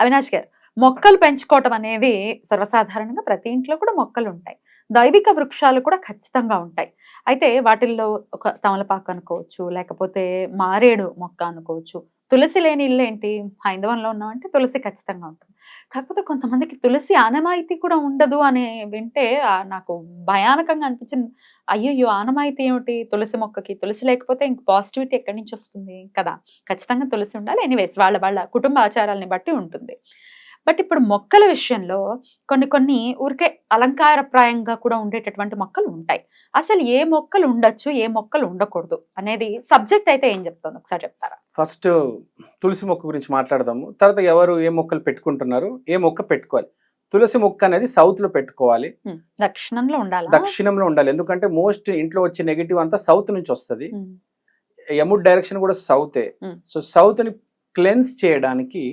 అవినాష్ గారు మొక్కలు పెంచుకోవటం అనేది సర్వసాధారణంగా ప్రతి ఇంట్లో కూడా మొక్కలు ఉంటాయి. దైవిక వృక్షాలు కూడా ఖచ్చితంగా ఉంటాయి. అయితే వాటిల్లో ఒక తమలపాకు అనుకోవచ్చు లేకపోతే మారేడు మొక్క అనుకోవచ్చు తులసి లేని ఇల్లు ఏంటి? హైందవంలో ఉన్నామంటే తులసి ఖచ్చితంగా ఉంటుంది. కాకపోతే కొంతమందికి తులసి ఆనమాయితీ కూడా ఉండదు అని వింటే నాకు భయానకంగా అనిపించింది. అయ్యో ఆనమాయితీ ఏమిటి? తులసి మొక్కకి తులసి లేకపోతే ఇంక పాజిటివిటీ ఎక్కడి నుంచి వస్తుంది? కదా ఖచ్చితంగా తులసి ఉండాలి. ఎనీవేస్ వాళ్ళ వాళ్ళ కుటుంబ ఆచారాలని బట్టి ఉంటుంది. బట్ ఇప్పుడు మొక్కల విషయంలో కొన్ని కొన్ని ఊరికే అలంకారప్రాయంగా కూడా ఉండేటటువంటి మొక్కలు ఉంటాయి. అసలు ఏ మొక్కలు ఉండొచ్చు ఏ మొక్కలు ఉండకూడదు అనేది సబ్జెక్ట్ అయితే ఏం చెప్తుంది? ఒకసారి చెప్తారా? ఫస్ట్ తులసి మొక్క గురించి మాట్లాడదాము. తర్వాత ఎవరు ఏ మొక్కలు పెట్టుకుంటున్నారు ఏ మొక్క పెట్టుకోవాలి? తులసి మొక్క అనేది సౌత్లో పెట్టుకోవాలి దక్షిణంలో ఉండాలా? దక్షిణంలో ఉండాలి. ఎందుకంటే మోస్ట్ ఇంట్లో వచ్చే నెగిటివ్ అంతా సౌత్ నుంచి వస్తుంది. యముడ్ డైరెక్షన్ కూడా సౌతే. సో సౌత్ని క్లెన్స్ చేయడానికి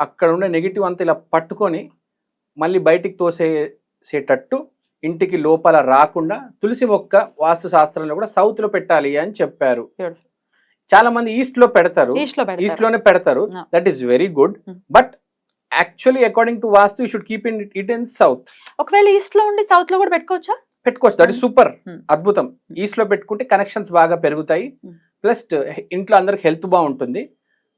అక్కడ ఉండే నెగిటివ్ అంతా ఇలా పట్టుకొని మళ్ళీ బయటికి తోసేసేటట్టు ఇంటికి లోపల రాకుండా తులసి మొక్క వాస్తు శాస్త్రంలో కూడా సౌత్లో పెట్టాలి అని చెప్పారు. చాలా మంది ఈస్ట్లో పెడతారు. ఈస్ట్లోనే పెడతారు. That is very good Hmm. But actually according to vastu you should keep in it in south ఒకవేళ ఈస్ట్లో ఉండి సౌత్లో కూడా పెట్టుకోవచ్చా? పెట్టుకోవచ్చు. That is super Hmm. అద్భుతం. ఈస్ట్లో పెట్టుకుంటే కనెక్షన్స్ బాగా పెరుగుతాయి. Hmm. ప్లస్ ఇంట్లో అందరికి హెల్త్ బాగుంటుంది.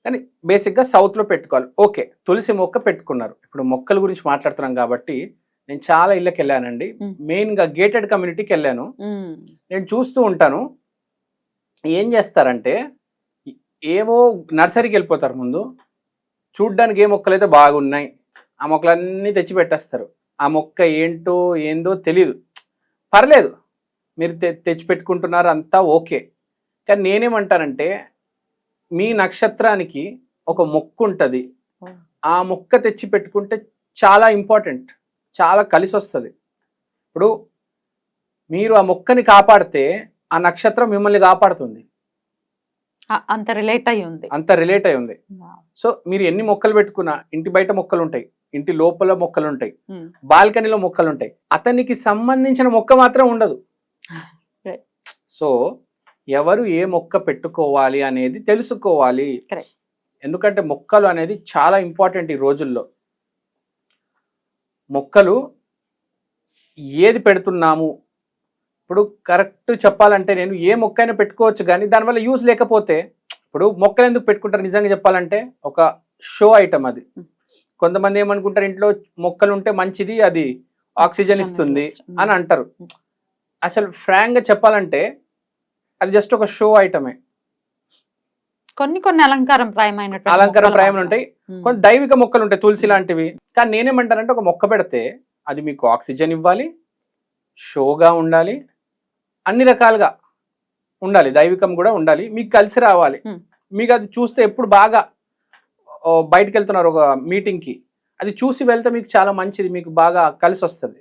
కానీ బేసిక్గా సౌత్లో పెట్టుకోవాలి. ఓకే తులసి మొక్క పెట్టుకున్నారు. ఇప్పుడు మొక్కల గురించి మాట్లాడుతున్నాం కాబట్టి నేను చాలా ఇళ్ళకి వెళ్ళానండి. Hmm. మెయిన్గా గేటెడ్ కమ్యూనిటీకి వెళ్ళాను. ఉమ్, నేను చూస్తూ ఉంటాను. ఏం చేస్తారంటే ఏవో నర్సరీకి వెళ్ళిపోతారు ముందు. చూడ్డానికి ఏ మొక్కలు అయితే బాగున్నాయి ఆ మొక్కలన్నీ తెచ్చి పెట్టేస్తారు. ఆ మొక్క ఏంటో ఏందో తెలియదు పర్లేదు. మీరు తె తెచ్చి పెట్టుకుంటున్నారు అంతా ఓకే కానీ నేనేమంటానంటే మీ నక్షత్రానికి ఒక మొక్క ఉంటుంది. ఆ మొక్క తెచ్చి పెట్టుకుంటే చాలా ఇంపార్టెంట్ చాలా కలిసి వస్తుంది ఇప్పుడు మీరు ఆ మొక్కని కాపాడితే ఆ నక్షత్రం మిమ్మల్ని కాపాడుతుంది. అంత రిలేట్ అయి ఉంది అంత రిలేట్ అయి ఉంది సో మీరు ఎన్ని మొక్కలు పెట్టుకున్నా ఇంటి బయట మొక్కలు ఉంటాయి ఇంటి లోపల మొక్కలు ఉంటాయి బాల్కనీలో మొక్కలు ఉంటాయి అతనికి సంబంధించిన మొక్క మాత్రం ఉండదు. సో ఎవరు ఏ మొక్క పెట్టుకోవాలి అనేది తెలుసుకోవాలి. ఎందుకంటే మొక్కలు అనేది చాలా ఇంపార్టెంట్ ఈ రోజుల్లో మొక్కలు ఏది పెడుతున్నాము ఇప్పుడు కరెక్ట్ చెప్పాలంటే నేను ఏ మొక్క అయినా పెట్టుకోవచ్చు కానీ దానివల్ల యూజ్ లేకపోతే ఇప్పుడు మొక్కలు ఎందుకు పెట్టుకుంటారు నిజంగా చెప్పాలంటే ఒక షో ఐటమ్ అది. కొంతమంది ఏమనుకుంటారు ఇంట్లో మొక్కలు ఉంటే మంచిది అది ఆక్సిజన్ ఇస్తుంది అని అంటారు. అసలు ఫ్రాంక్గా చెప్పాలంటే అది జస్ట్ ఒక షో ఐటమే కొన్ని కొన్ని అలంకారం ప్రాయమైన అలంకార ప్రాయములు ఉంటాయి. కొన్ని దైవిక మొక్కలు ఉంటాయి తులసి లాంటివి. కానీ నేనేమంటానంటే ఒక మొక్క పెడితే అది మీకు ఆక్సిజన్ ఇవ్వాలి షోగా ఉండాలి అన్ని రకాలుగా ఉండాలి. దైవికం కూడా ఉండాలి. మీకు కలిసి రావాలి. మీకు అది చూస్తే ఎప్పుడు బాగా బయటికి వెళ్తున్నారు ఒక మీటింగ్కి. అది చూసి వెళ్తే మీకు చాలా మంచిది మీకు బాగా కలిసి వస్తుంది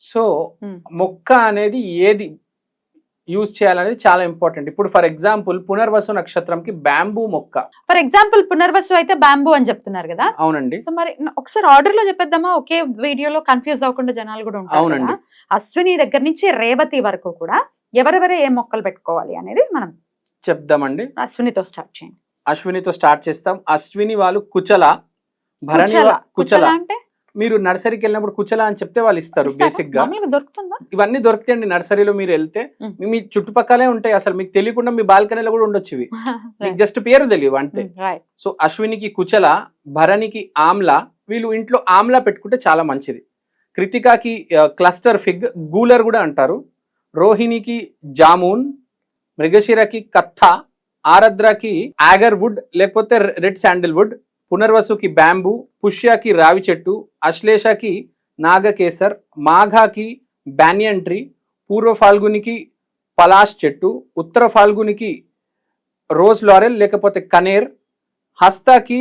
సో. మొక్క అనేది ఏది యూజ్ చేయాలనేది చాలా ఇంపార్టెంట్ ఇప్పుడు ఫర్ ఎగ్జాంపుల్ పునర్వసు నక్షత్రంకి బ్యాంబూ మొక్క. ఫర్ ఎగ్జాంపుల్ పునర్వసు అయితే బ్యాంబూ అని చెప్తున్నారు కదా? అవునండి. సో మరి ఒకసారి ఆర్డర్లో చెప్పేద్దామా? ఒకే వీడియోలో కన్ఫ్యూజ్ అవ్వకుండా జనాలు కూడా ఉంటారు అవునండి. అశ్విని దగ్గర నుంచి రేవతి వరకు కూడా ఎవరెవరు ఏ మొక్కలు పెట్టుకోవాలి అనేది మనం చెప్దామండి. అశ్వినితో స్టార్ట్ చేయండి. అశ్వినితో స్టార్ట్ చేస్తాం. అశ్విని వాళ్ళు కుచల భరణి కుచల అంటే? మీరు నర్సరీకి వెళ్ళినప్పుడు కుచల అని చెప్తే వాళ్ళు ఇస్తారు? బేసిక్గా. దొరుకుతుందా? ఇవన్నీ దొరుకుతాయండి నర్సరీలో మీరు వెళ్తే. మ్. చుట్టుపక్కలే ఉంటాయి అసలు మీకు తెలియకుండా మీ బాల్కనీలో కూడా ఉండొచ్చు ఇవి. మీకు జస్ట్ పేరు తెలియవు అంతే. సో అశ్వినికి కుచల భరణికి ఆమ్ల వీళ్ళు ఇంట్లో ఆమ్ల పెట్టుకుంటే చాలా మంచిది. కృతికాకి క్లస్టర్ ఫిగ్ గూలర్ కూడా అంటారు. రోహిణికి జామూన్ మృగశిరకి కథ ఆరద్రకి ఆగర్ వుడ్ లేకపోతే రెడ్ శాండిల్ వుడ్ పునర్వసుకి బ్యాంబూ పుష్యాకి రావి చెట్టు అశ్లేషకి నాగకేసర్ మాఘాకి బ్యానియన్ ట్రీ పూర్వ ఫాల్గునికి పలాష్ చెట్టు ఉత్తర ఫాల్గునికి రోజ్ లారెల్ లేకపోతే కనేర్ హస్తాకి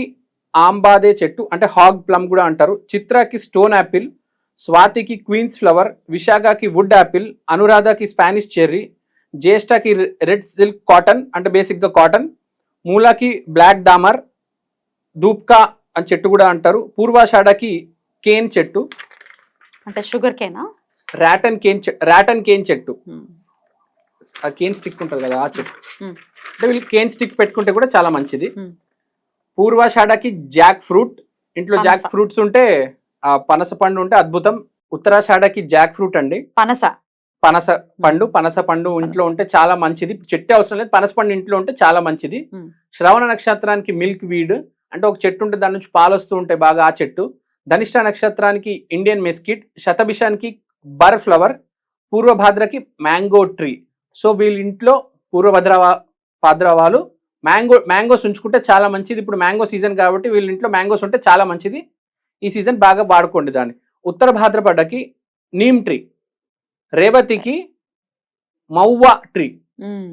ఆంబాదే చెట్టు అంటే హాగ్ ప్లమ్ కూడా అంటారు చిత్రాకి స్టోన్ యాపిల్ స్వాతికి క్వీన్స్ ఫ్లవర్ విశాఖకి వుడ్ యాపిల్ అనురాధకి స్పానిష్ చెర్రీ జ్యేష్ఠకి రెడ్ సిల్క్ కాటన్ అంటే బేసిక్గా కాటన్ మూలాకి బ్లాక్ దామర్ దూప్కా అని చెట్టు కూడా అంటారు. పూర్వాషాఢకి కేన్ చెట్టు. అంటే షుగర్ కేనా? రాటన్ కేన్ రాటన్ కేన్ చెట్టు. ఆ కేన్ స్టిక్ ఉంటుంది కదా ఆ చెట్టు. అంటే వీళ్ళు కేన్ స్టిక్ పెట్టుకుంటే కూడా చాలా మంచిది. పూర్వాషాఢకి జాక్ ఫ్రూట్. ఇంట్లో జాక్. ఫ్రూట్స్ ఉంటే ఆ పనస పండు ఉంటే అద్భుతం. ఉత్తరాషాఢకి జాక్ ఫ్రూట్ అండి. పనస. పనస పండు పనస పండు ఇంట్లో ఉంటే చాలా మంచిది. చెట్టు అవసరం లేదు. పనస పండు ఇంట్లో ఉంటే చాలా మంచిది. శ్రవణ నక్షత్రానికి మిల్క్ వీడ్. అంటే ఒక చెట్టు ఉంటే దాని నుంచి పాలు వస్తూ ఉంటాయి బాగా ఆ చెట్టు. ధనిష్ట నక్షత్రానికి ఇండియన్ మెస్కిట్ శతభిషానికి బర్ ఫ్లవర్ పూర్వభాద్రకి మ్యాంగో ట్రీ. సో వీళ్ళ ఇంట్లో పూర్వభద్ర భాద్రవాలు మ్యాంగో మ్యాంగోస్ ఉంచుకుంటే చాలా మంచిది. ఇప్పుడు మ్యాంగో సీజన్ కాబట్టి వీళ్ళ ఇంట్లో మ్యాంగోస్ ఉంటే చాలా మంచిది. ఈ సీజన్ బాగా వాడుకోండి దాన్ని. ఉత్తర భాద్రపడకి నీమ్ ట్రీ. రేవతికి మౌవా ట్రీ. మ్మ్.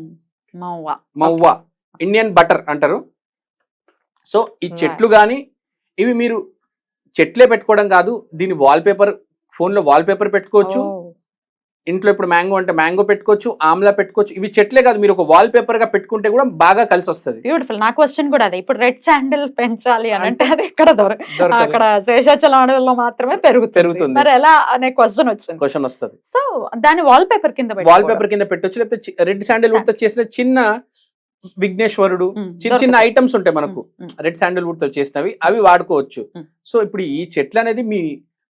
మవ్వ. మవ్వ. ఇండియన్ బటర్ అంటారు. సో ఈ. చెట్లు కానీ ఇవి మీరు చెట్లే పెట్టుకోవడం కాదు దీని వాల్పేపర్ ఫోన్లో వాల్పేపర్ పెట్టుకోవచ్చు. ఇంట్లో ఇప్పుడు మ్యాంగో అంటే మ్యాంగో పెట్టుకోవచ్చు ఆమ్లా పెట్టుకోవచ్చు. ఇవి చెట్లే కాదు మీరు ఒక వాల్ పేపర్గా పెట్టుకుంటే కూడా బాగా కలిసి వస్తుంది బ్యూటిఫుల్ నా క్వశ్చన్ కూడా అదే. ఇప్పుడు రెడ్ శాండిల్ పెంచాలి అని అంటే అది ఎక్కడ దొరక దొరకదు. అక్కడ శేషాచలం అడవుల్లో మాత్రమే పెరుగుతుంది. పెరుగుతుంది. మరి ఎలా అనే క్వశ్చన్ వచ్చింది. క్వశ్చన్ వస్తుంది. సో దాని వాల్ పేపర్ కింద వాల్. పేపర్ కింద పెట్టొచ్చు లేకపోతే రెడ్ శాండిల్ చేసిన చిన్న విఘ్నేశ్వరుడు. చిన్న చిన్న. ఐటమ్స్ ఉంటాయి మనకు. రెడ్ శాండిల్ వుడ్తో చేసినవి అవి వాడుకోవచ్చు. సో ఇప్పుడు ఈ చెట్లు అనేది మీ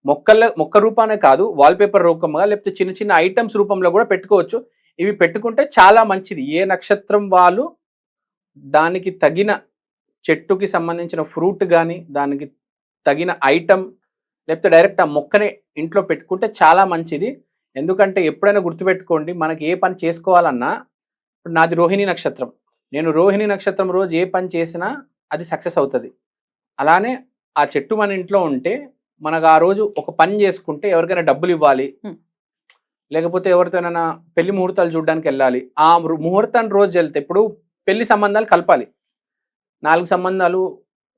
మొక్కల మొక్క రూపానే కాదు వాల్ పేపర్ రూపంగా లేకపోతే చిన్న చిన్న ఐటమ్స్ రూపంలో కూడా పెట్టుకోవచ్చు ఇవి పెట్టుకుంటే చాలా మంచిది ఏ నక్షత్రం వాళ్ళు దానికి తగిన చెట్టుకి సంబంధించిన ఫ్రూట్ కానీ దానికి తగిన ఐటమ్ లేకపోతే డైరెక్ట్ ఆ మొక్కనే ఇంట్లో పెట్టుకుంటే చాలా మంచిది ఎందుకంటే ఎప్పుడైనా గుర్తుపెట్టుకోండి మనకి ఏ పని చేసుకోవాలన్నా ఇప్పుడు నాది రోహిణి నక్షత్రం నేను రోహిణి నక్షత్రం రోజు ఏ పని చేసినా అది సక్సెస్ అవుతుంది. అలానే ఆ చెట్టు మన ఇంట్లో ఉంటే మనకు ఆ రోజు ఒక పని చేసుకుంటే ఎవరికైనా డబ్బులు ఇవ్వాలి. లేకపోతే ఎవరితోనైనా పెళ్ళి ముహూర్తాలు చూడడానికి వెళ్ళాలి. ఆ ముహూర్తాన్ని రోజు వెళ్తే ఇప్పుడు పెళ్ళి సంబంధాలు కలపాలి. నాలుగు సంబంధాలు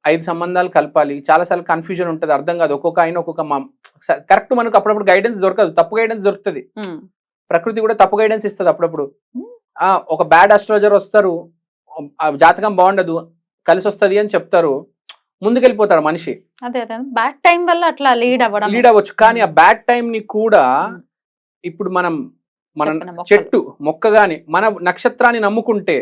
ఐదు సంబంధాలు కలపాలి. చాలాసార్లు కన్ఫ్యూజన్ ఉంటుంది. అర్థం కాదు. ఒక్కొక్క ఆయన ఒక్కొక్క మా కరెక్ట్ మనకు అప్పుడప్పుడు గైడెన్స్ దొరకదు. తప్పు గైడెన్స్ దొరుకుతుంది. ప్రకృతి కూడా తప్పు గైడెన్స్ ఇస్తుంది అప్పుడప్పుడు. ఆ ఒక బ్యాడ్ అస్ట్రాలజర్ వస్తారు. జాతకం బాగుండదు కలిసి వస్తుంది అని చెప్తారు ముందుకెళ్ళిపోతాడు మనిషి. అదే అదే. బ్యాడ్ టైం వల్ల అట్లా లీడ్ అవ్వడం. లీడ్ అవ్వచ్చు. కానీ ఆ బ్యాడ్ టైం ని కూడా. ఇప్పుడు మనం మన. చెట్టు మొక్క గాని మన నక్షత్రాన్ని నమ్ముకుంటే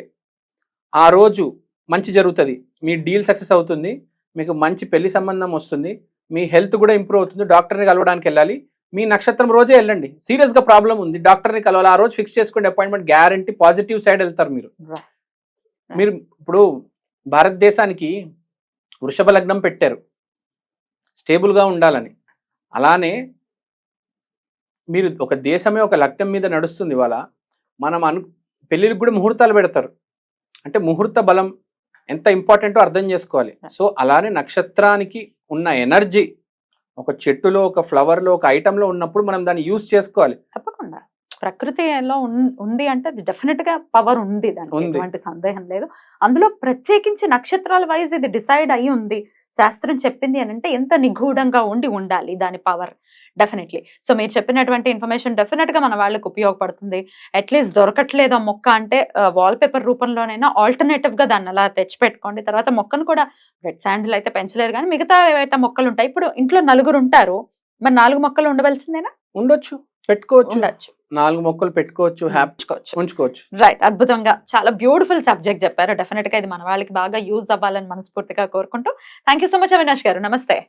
ఆ రోజు మంచి జరుగుతుంది. మీ డీల్ సక్సెస్ అవుతుంది మీకు మంచి పెళ్ళి సంబంధం వస్తుంది మీ హెల్త్ కూడా ఇంప్రూవ్ అవుతుంది డాక్టర్ని కలవడానికి వెళ్ళాలి. మీ నక్షత్రం రోజే వెళ్ళండి. సీరియస్గా ప్రాబ్లం ఉంది డాక్టర్ని కలవాలి. ఆ రోజు ఫిక్స్ చేసుకోండి అపాయింట్మెంట్ గ్యారంటీ పాజిటివ్ సైడ్ వెళ్తారు మీరు. మీరు ఇప్పుడు భారతదేశానికి వృషభ లగ్నం పెట్టారు. స్టేబుల్గా ఉండాలని. అలానే మీరు ఒక దేశమే ఒక లగ్నం మీద నడుస్తుంది ఇవాళ. మనం అను పెళ్ళిళ్ళకి కూడా ముహూర్తాలు పెడతారు. అంటే ముహూర్త బలం ఎంత ఇంపార్టెంటో అర్థం చేసుకోవాలి. సో అలానే నక్షత్రానికి ఉన్న ఎనర్జీ ఒక చెట్టులో ఒక ఫ్లవర్లో ఒక ఐటెంలో ఉన్నప్పుడు మనం దాన్ని యూజ్ చేసుకోవాలి. ప్రకృతిలో ఉన్- ఉంది అంటే అది డెఫినెట్గా పవర్ ఉంది దానికి. ఎటువంటి సందేహం లేదు. అందులో ప్రత్యేకించి నక్షత్రాల వైజ్ ఇది డిసైడ్ అయి ఉంది. శాస్త్రం చెప్పింది అని అంటే ఎంత నిగూఢంగా ఉండి ఉండాలి దాని పవర్ డెఫినెట్లీ సో మీరు చెప్పినటువంటి ఇన్ఫర్మేషన్ డెఫినెట్గా మన వాళ్ళకి ఉపయోగపడుతుంది. అట్లీస్ట్ దొరకట్లేదు ఆ మొక్క అంటే వాల్ పేపర్ రూపంలోనైనా ఆల్టర్నేటివ్గా దాన్ని అలా తెచ్చిపెట్టుకోండి. తర్వాత మొక్కను కూడా రెడ్ శాండిల్ అయితే పెంచలేరు కానీ మిగతా ఏవైతే మొక్కలు ఉంటాయి ఇప్పుడు ఇంట్లో నలుగురు ఉంటారు మరి నాలుగు మొక్కలు ఉండవలసిందేనా? ఉండొచ్చు. పెట్టుకోవచ్చు. నాలుగు మొక్కలు పెట్టుకోవచ్చు ఉంచుకోవచ్చు. రైట్ అద్భుతంగా. చాలా బ్యూటిఫుల్ సబ్జెక్ట్ చెప్పారు. డెఫినెట్గా ఇది మన వాళ్ళకి బాగా యూజ్ అవ్వాలని మనస్ఫూర్తిగా కోరుకుంటూ. థ్యాంక్ సో మచ్ అవినాష్ గారు. నమస్తే.